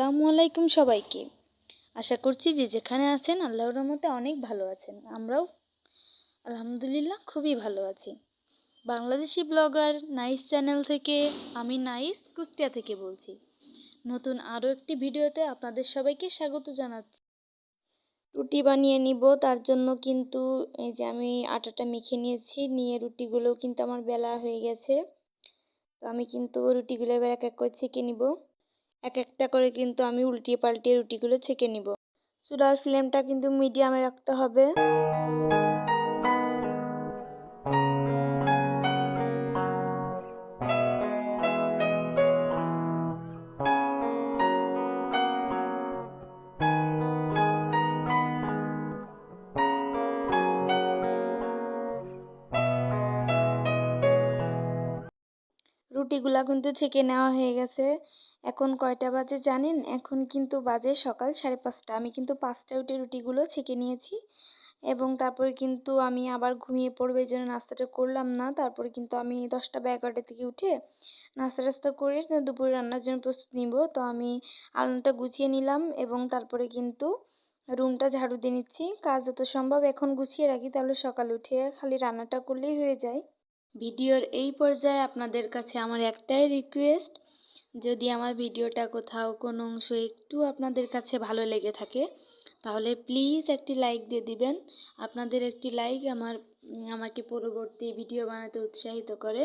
আসসালামু আলাইকুম সবাইকে। আশা করছি যে যেখানে আছেন আল্লাহর রহমতে অনেক ভালো আছেন। আমরাও আলহামদুলিল্লাহ খুবই ভালো আছি। বাংলাদেশি ব্লগার নাইস চ্যানেল থেকে আমি নাইস কুষ্টিয়া থেকে বলছি। নতুন আরও একটি ভিডিওতে আপনাদের সবাইকে স্বাগত জানাচ্ছি। রুটি বানিয়ে নিব, তার জন্য কিন্তু এই যে আমি আটাটা মেখে নিয়েছি, নিয়ে রুটিগুলো কিন্তু আমার বেলা হয়ে গেছে। তো আমি কিন্তু রুটিগুলো এবার এক এক করে ছেঁকে নিব। এক একটা করে কিন্তু আমি উল্টিয়ে পাল্টিয়ে রুটিগুলো ছেঁকে নিব। চুলার ফ্লেমটা কিন্তু মিডিয়ামে রাখতে হবে। রুটিগুলা কিন্তু ছেঁকে নেওয়া হয়ে গেছে। এখন কয়টা বাজে জানেন? এখন কিন্তু বাজে সকাল সাড়ে পাঁচটা। আমি কিন্তু পাঁচটা উঠে রুটিগুলো ছেঁকে নিয়েছি এবং তারপরে কিন্তু আমি আবার ঘুমিয়ে পড়ব, এই জন্য নাস্তাটা করলাম না। তারপরে কিন্তু আমি দশটা বা এগারোটা থেকে উঠে নাস্তা টাস্তা করে দুপুরে রান্নার জন্য প্রস্তুত নিব। তো আমি আলনাটা গুছিয়ে নিলাম এবং তারপরে কিন্তু রুমটা ঝাড়ু দিয়ে নিচ্ছি। কাজ যত সম্ভব এখন গুছিয়ে রাখি, তাহলে সকালে উঠে খালি রান্নাটা করলেই হয়ে যায়। ভিডিওর এই পর্যায়ে আপনাদের কাছে আমার একটাই রিকোয়েস্ট যদি আমার ভিডিওটা কোথাও কোনো অংশ একটু আপনাদের কাছে ভালো লেগে থাকে, তাহলে প্লিজ একটি লাইক দিয়ে দিবেন। আপনাদের একটি লাইক আমার আমাকে পরবর্তী ভিডিও বানাতে উৎসাহিত করে।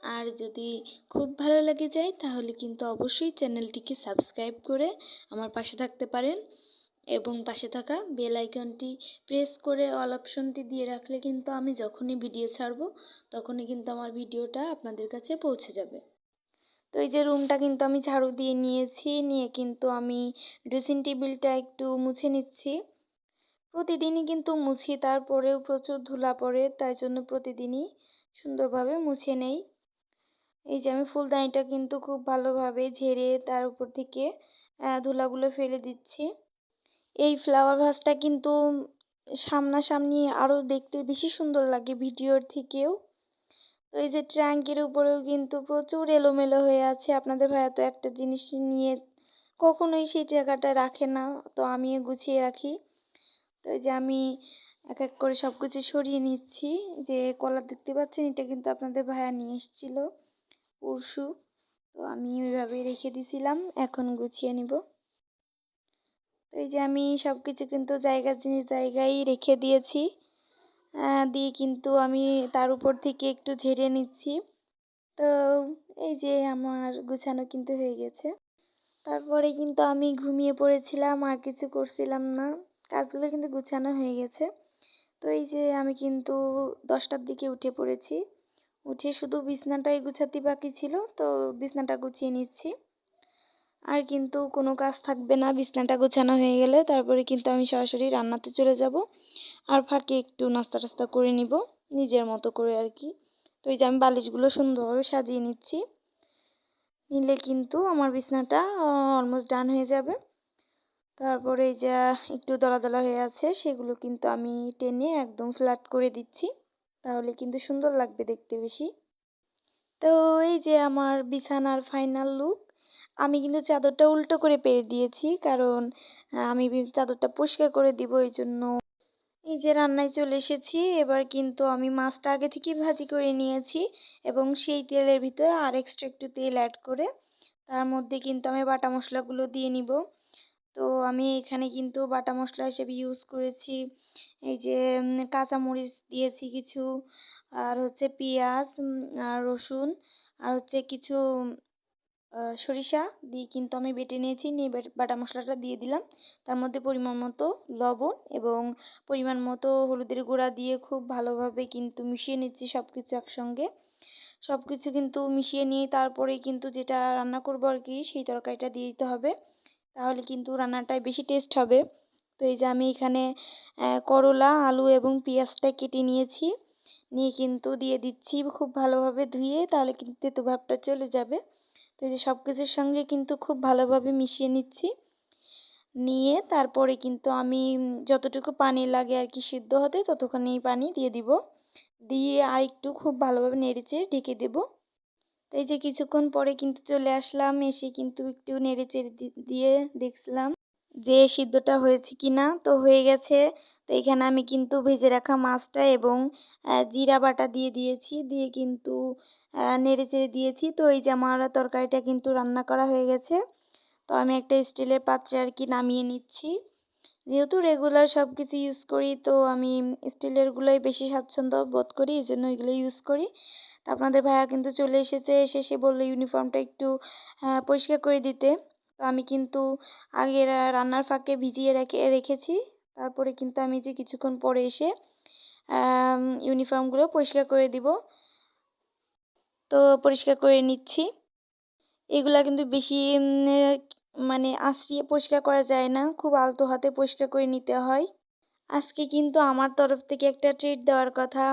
আর যদি খুব ভালো লেগে যায়, তাহলে কিন্তু অবশ্যই চ্যানেলটিকে সাবস্ক্রাইব করে আমার পাশে থাকতে পারেন এবং পাশে থাকা বেল আইকনটি প্রেস করে অল অপশনটি দিয়ে রাখলে কিন্তু আমি যখনই ভিডিও ছাড়ব, তখনই কিন্তু আমার ভিডিওটা আপনাদের কাছে পৌঁছে যাবে। তো এই যে রুমটা কিন্তু আমি ঝাড়ু দিয়ে নিয়েছি, নিয়ে কিন্তু আমি ড্রেসিং টেবিলটা একটু মুছে নিচ্ছি। প্রতিদিনই কিন্তু মুছি, তারপরেও প্রচুর ধুলা পড়ে, তাই জন্য প্রতিদিনই সুন্দরভাবে মুছে নেই। এই যে আমি ফুলদানিটা কিন্তু খুব ভালোভাবে ঝেড়ে তার উপর থেকে ধুলাগুলো ফেলে দিচ্ছি। এই ফ্লাওয়ার ভাসটা কিন্তু সামনাসামনি আরও দেখতে বেশি সুন্দর লাগে ভিডিওর থেকেও। এই যে ট্র্যাঙ্কের উপরেও কিন্তু প্রচুর এলোমেলো হয়ে আছে। আপনাদের ভাইয়া তো একটা জিনিস নিয়ে কখনোই সেই জায়গাটা রাখে না, তো আমিও গুছিয়ে রাখি। তো এই যে আমি এক এক করে সব কিছু সরিয়ে নিচ্ছি। যে কলার দেখতে পাচ্ছেন, এটা কিন্তু আপনাদের ভাইয়া নিয়ে এসেছিল, পরশু। তো আমি ওইভাবেই রেখে দিছিলাম, এখন গুছিয়ে নিব। তো এই যে আমি সব কিছু কিন্তু জায়গা জিনিস জায়গায় রেখে দিয়েছি। দিয়ে কিন্তু আমি তার উপর থেকে একটু ঝেড়ে নিচ্ছি। তো এই যে আমার গুছানো কিন্তু হয়ে গেছে। তারপরে কিন্তু আমি ঘুমিয়ে পড়েছিলাম, আর কিছু করছিলাম না। কাজগুলো কিন্তু গুছানো হয়ে গেছে। তো এই যে আমি কিন্তু দশটার দিকে উঠে পড়েছি। উঠে শুধু বিছনাটাই গুছাতে বাকি ছিল, তো বিছনাটা গুছিয়ে নিচ্ছি। আর কিন্তু কোনো কাজ থাকবে না, বিছনাটা গোছানো হয়ে গেলে তারপরে কিন্তু আমি সরাসরি রান্নাতে চলে যাব। আর ফাঁকে একটু নাস্তা টাস্তা করে নিব, নিজের মতো করে আর কি। তো এই যে আমি বালিশগুলো সুন্দরভাবে সাজিয়ে নিচ্ছি। নিলে কিন্তু আমার বিছনাটা অলমোস্ট ডান হয়ে যাবে। তারপরে এই যে একটু দলা দলা হয়ে আছে, সেগুলো কিন্তু আমি টেনে একদম ফ্ল্যাট করে দিচ্ছি। তাহলে কিন্তু সুন্দর লাগবে দেখতে বেশি। তো এই যে আমার বিছানার ফাইনাল লুক আমি কিন্তু চাদরটা উল্টো করে পেরে দিয়েছি, কারণ আমি চাদরটা পরিষ্কার করে দিব এই জন্য এই যে রান্নায় চলে এসেছি, এবার কিন্তু আমি মাছটা আগে থেকেই ভাজি করে নিয়েছি এবং সেই তেলের ভিতরে আর এক্সট্রা একটু তেল অ্যাড করে তার মধ্যে কিন্তু আমি বাটা মশলাগুলো দিয়ে নিব। তো আমি এখানে কিন্তু বাটা মশলা হিসেবে ইউজ করেছি, এই যে কাঁচামরিচ দিয়েছি কিছু, আর হচ্ছে পেঁয়াজ আর রসুন, আর হচ্ছে কিছু সরিষা দিয়ে কিন্তু আমি বেটে নিয়েছি। নিয়ে বাটা মশলাটা দিয়ে দিলাম। তার মধ্যে পরিমাণ মতো লবণ এবং পরিমাণ মতো হলুদের গুঁড়া দিয়ে খুব ভালোভাবে কিন্তু মিশিয়ে নিচ্ছি সব কিছু একসঙ্গে। সব কিছু কিন্তু মিশিয়ে নিয়ে তারপরে কিন্তু যেটা রান্না করব আর কি, সেই তরকারিটা দিয়ে দিতে হবে। তাহলে কিন্তু রান্নাটায় বেশি টেস্ট হবে। তো এই যে আমি এখানে করলা, আলু এবং পেঁয়াজটা কেটে নিয়েছি। নিয়ে কিন্তু দিয়ে দিচ্ছি খুব ভালোভাবে ধুয়ে, তাহলে কিন্তু তেতো ভাবটা চলে যাবে। তো এই যে সব কিছুর সঙ্গে কিন্তু খুব ভালোভাবে মিশিয়ে নিচ্ছি। নিয়ে তারপরে কিন্তু আমি যতটুকু পানি লাগে আর কি সিদ্ধ হতে ততখানি পানি দিয়ে দিব। দিয়ে আর একটু খুব ভালোভাবে নেড়েচেড়ে ঢেকে দেব। তো এই যে কিছুক্ষণ পরে কিন্তু চলে আসলাম, এসে কিন্তু একটু নেড়েচেড়ে দিয়ে দেখছিলাম যে সিদ্ধটা হয়েছে কি না তো হয়ে গেছে। তো এখানে আমি কিন্তু ভেজে রাখা মাছটা এবং জিরা বাটা দিয়ে দিয়েছি, দিয়ে কিন্তু নেড়ে চেড়ে দিয়েছি। তো এই যে আমার তরকারিটা কিন্তু রান্না করা হয়ে গেছে। তো আমি একটা স্টিলের পাত্রে আর কি নামিয়ে নিচ্ছি। যেহেতু রেগুলার সব কিছু ইউজ করি, তো আমি স্টিলেরগুলোই বেশি স্বাচ্ছন্দ্য বোধ করি এই জন্য এগুলো ইউজ করি। তো আপনাদের ভাইয়া কিন্তু চলে এসেছে, এসে সে বলল ইউনিফর্মটা একটু পরিষ্কার করে দিতে। তো আমি কিন্তু আগে রান্নার ফাঁকে ভিজিয়ে রেখে, রেখেছি। তারপরে কিন্তু আমি যে কিছুক্ষণ পরে এসে ইউনিফর্মগুলো পরিষ্কার করে দিব। তো পরিষ্কার করে নিচ্ছি। এগুলা কিন্তু বেশি মানে আশ্রিয়ে পরিষ্কার করা যায় না। খুব আলতো হাতে পরিষ্কার করে নিতে হয়। আজকে কিন্তু আমার তরফ থেকে একটা ট্রিট দেওয়ার কথা।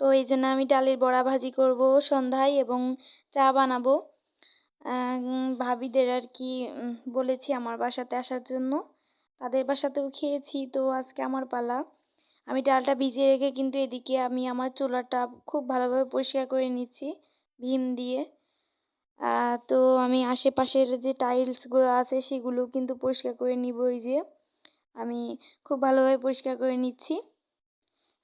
তো এই জন্য আমি ডালের বড়া ভাজি করব সন্ধ্যায় এবং চা বানাবো। ভাবিদের আর কি বলেছি আমার বাসাতে আসার জন্য। তাদের বাসাতেও খেয়েছি, তো আজকে আমার পালা। আমি ডালটা ভিজিয়ে রেখে কিন্তু এদিকে আমি আমার চুলাটা খুব ভালোভাবে পরিষ্কার করে নিচ্ছি, ভীম দিয়ে। তো আমি আশেপাশের যে টাইলসগুলো আছে সেগুলো কিন্তু পরিষ্কার করে নিব, এই যে। আমি খুব ভালোভাবে পরিষ্কার করে নিচ্ছি।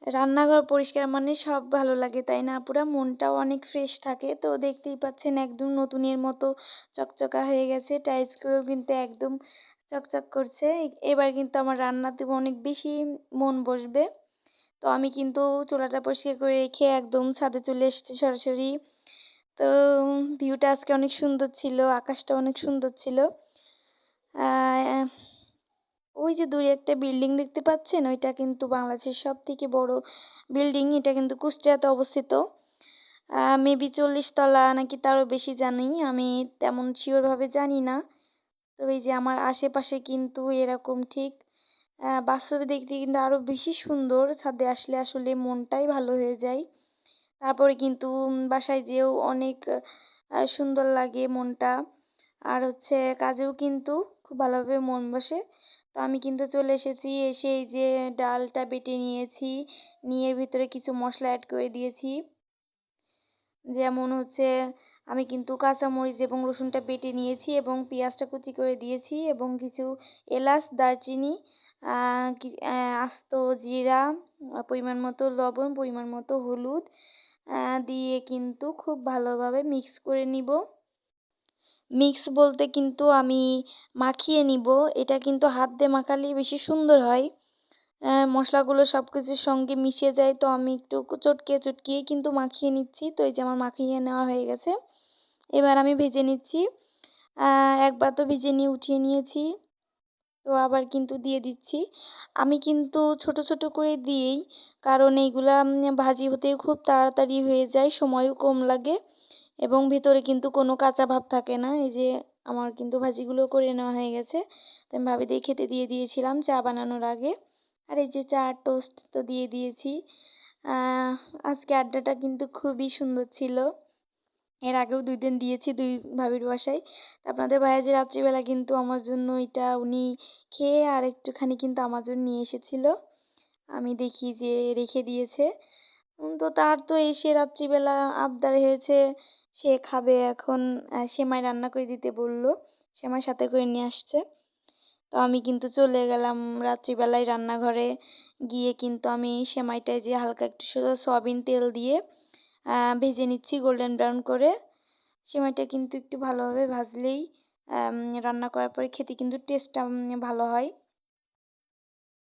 রান্নাঘর পরিষ্কার মানে সব ভালো লাগে, তাই না পুরো মনটাও অনেক ফ্রেশ থাকে। তো দেখতেই পাচ্ছেন একদম নতুনের মতো চকচকা হয়ে গেছে। টাইলসগুলো কিন্তু একদম চকচক করছে। এবার কিন্তু আমার রান্নাতে অনেক বেশি মন বসবে। তো আমি কিন্তু চুলাটা পরিষ্কার করে রেখে একদম ছাদে চলে এসেছি সরাসরি। তো ভিউটা আজকে অনেক সুন্দর ছিল, আকাশটা অনেক সুন্দর ছিল। ওই যে দূরে একটা বিল্ডিং দেখতে পাচ্ছেন? ওইটা কিন্তু বাংলাদেশের সব থেকে বড় বিল্ডিং। এটা কিন্তু কুষ্টিয়াতে অবস্থিত। মেবি চল্লিশ তলা নাকি তারও বেশি জানি। আমি তেমন শিওরভাবে জানি না। তো এই যে আমার আশেপাশে কিন্তু এরকম ঠিক বাস্তবে দেখতে কিন্তু আরও বেশি সুন্দর। ছাদে আসলে আসলে মনটাই ভালো হয়ে যায়। তারপরে কিন্তু বাসায় যেও অনেক সুন্দর লাগে মনটা। আর হচ্ছে কাজেও কিন্তু খুব ভালোভাবে মন বসে। তো আমি কিন্তু চলে এসেছি, এসে এই যে ডালটা বেটে নিয়েছি, নিয়ে ভিতরে কিছু মশলা অ্যাড করে দিয়েছি। যেমন হচ্ছে, আমি কিন্তু কাঁচামরিচ এবং রসুনটা বেটে নিয়েছি এবং পেঁয়াজটা কুচি করে দিয়েছি এবং কিছু এলাচ, দারচিনি আস্ত জিরা, পরিমাণ মতো লবণ, পরিমাণ মতো হলুদ দিয়ে কিন্তু খুব ভালোভাবে মিক্স করে নিব। মিক্স বলতে কিন্তু আমি মাখিয়ে নিব। এটা কিন্তু হাত দিয়ে মাখালেই বেশি সুন্দর হয়। মশলাগুলো সব কিছুর সঙ্গে মিশে যায়, তো আমি একটু চটকে চটকিয়ে কিন্তু মাখিয়ে নিচ্ছি। তো এই যে আমার মাখিয়ে নেওয়া হয়ে গেছে। এবার আমি ভেজে নিচ্ছি। একবার তো ভেজে নিয়ে উঠিয়ে নিয়েছি। তো আবার কিন্তু দিয়ে দিচ্ছি। আমি কিন্তু ছোট ছোট করে দিয়েই, কারণ এইগুলা ভাজি হতে খুব তাড়াতাড়ি হয়ে যায়, সময়ও কম লাগে। এবং ভিতরে কিন্তু কোনো কাঁচা ভাব থাকে না। এই যে আমার কিন্তু ভাজিগুলো করে নেওয়া হয়ে গেছে। তো আমি ভাবি দিয়ে খেতে দিয়ে দিয়েছিলাম চা বানানোর আগে। আর এই যে চা টোস্ট তো দিয়ে দিয়েছি। আজকে আড্ডাটা কিন্তু খুবই সুন্দর ছিল। এর আগেও দুই দিন দিয়েছি দুই ভাবির বাসায়। আপনাদের ভাইয়া যে রাত্রিবেলা কিন্তু আমার জন্য এটা উনি খেয়ে আর একটুখানি কিন্তু আমার জন্য নিয়ে এসেছিল। আমি দেখি যে রেখে দিয়েছে। তো তার তো এসে রাত্রিবেলা আবদার হয়েছে। সে খাবে এখন সেমাই রান্না করে দিতে বলল সেমাই সাথে করে নিয়ে আসছে। তো আমি কিন্তু চলে গেলাম রাত্রিবেলায় রান্নাঘরে। গিয়ে কিন্তু আমি সেমাইটায় যে হালকা একটু শুধু সয়াবিন তেল দিয়ে ভেজে নিচ্ছি গোল্ডেন ব্রাউন করে। সেমাইটা কিন্তু একটু ভালোভাবে ভাজলেই রান্না করার পরে খেতে কিন্তু টেস্টটা ভালো হয়।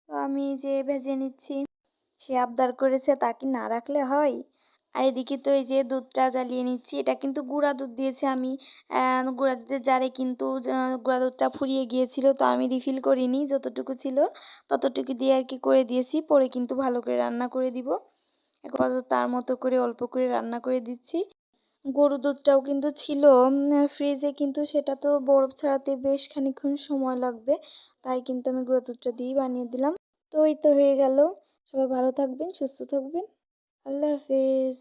তো আমি যে ভেজে নিচ্ছি, সে আবদার করেছে, তা কি না রাখলে হয়? আর এদিকে তো এই যে দুধটা জ্বালিয়ে নিচ্ছি, এটা কিন্তু গুঁড়া দুধ দিয়েছি আমি। গুঁড়া দুধের জারে কিন্তু গুঁড়া দুধটা ফুরিয়ে গিয়েছিল, তো আমি রিফিল করিনি, যতটুকু ছিল ততটুকু দিয়ে আর কি করে দিয়েছি, পরে কিন্তু ভালো করে রান্না করে দিব। এখন তার মতো করে অল্প করে রান্না করে দিচ্ছি। গরু দুধটাও কিন্তু ছিল ফ্রিজে কিন্তু সেটা তো বরফ ছাড়াতে বেশ খানিক্ষণ সময় লাগবে, তাই কিন্তু আমি গুঁড়া দুধটা দিয়েই বানিয়ে দিলাম। তো এই তো হয়ে গেল। সবাই ভালো থাকবেন, সুস্থ থাকবেন। আল্লাহ হাফেজ